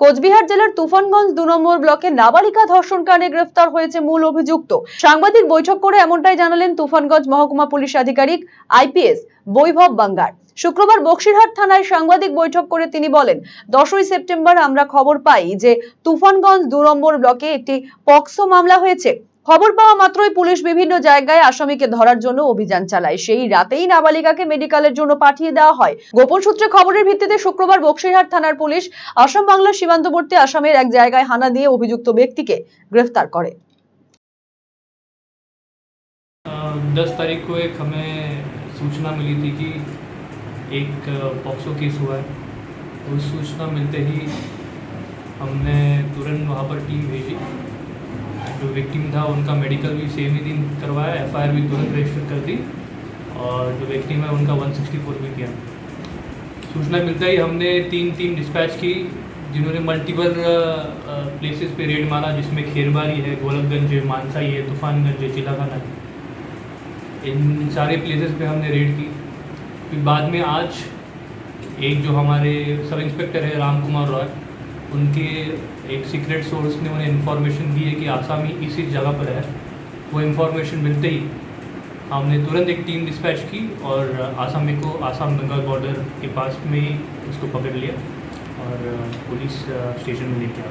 কোচবিহার জেলার তুফানগঞ্জ দু নম্বর ব্লকে নাবালিকা ধর্ষণ কাণ্ডে গ্রেফতার হয়েছে মূল অভিযুক্ত। সাংবাদিক বৈঠক করে এমনটাই জানালেন তুফানগঞ্জ মহকুমা পুলিশ আধিকারিক আইপিএস বৈভব বাঙ্গার। শুক্রবার বক্সিরহাট থানায় সাংবাদিক বৈঠক করে তিনি বলেন, দশই সেপ্টেম্বর আমরা খবর পাই যে তুফানগঞ্জ দু নম্বর ব্লকে একটি পক্সো মামলা হয়েছে। খবর পাওয়া মাত্রই পুলিশ বিভিন্ন জায়গায় আসামিকে ধরার জন্য অভিযান চালায় সেই রাতেই নাবালিকাকে মেডিকেলের জন্য পাঠিয়ে দেওয়া হয় গোপন সূত্রে খবরের ভিত্তিতে শুক্রবার বক্সিরহাট থানার পুলিশ আসাম বাংলার সীমান্তবর্তী আসামের এক জায়গায় হানা দিয়ে অভিযুক্ত ব্যক্তিকে গ্রেফতার করে दस तारीख को एक हमें सूचना मिली थी कि एक अ, पॉक्सो केस हुआ है उस सूचना मिलते ही हमने तुरंत वहाँ पर टीम भेजी जो विक्टिम था, उनका मेडिकल भी सेम ही दिन करवाया एफआईआर भी तुरंत रजिस्टर कर दी और जो विक्टिम है, उनका 164 भी किया। सूचना मिलता ही हमने तीन टीम डिस्पैच की, जिन्होंने मल्टीपल प्लेसेस पे रेड मारा, जिसमें खेरबारी है गोलकगंज है, मानसाई है, तूफानगंज है, चिलाखाना है। इन सारे प्लेसेस पे हमने रेड की। फिर बाद में आज एक जो हमारे सब इंस्पेक्टर है राम कुमार रॉय उनके एक सीक्रेट सोर्स ने उन्हें इन्फॉर्मेशन दी है कि आसामी इसी जगह पर है। वो इन्फॉर्मेशन मिलते ही हमने तुरंत एक टीम डिस्पैच की और आसामी को आसाम बंगाल बॉर्डर के पास में ही उसको पकड़ लिया और पुलिस स्टेशन में लेके आ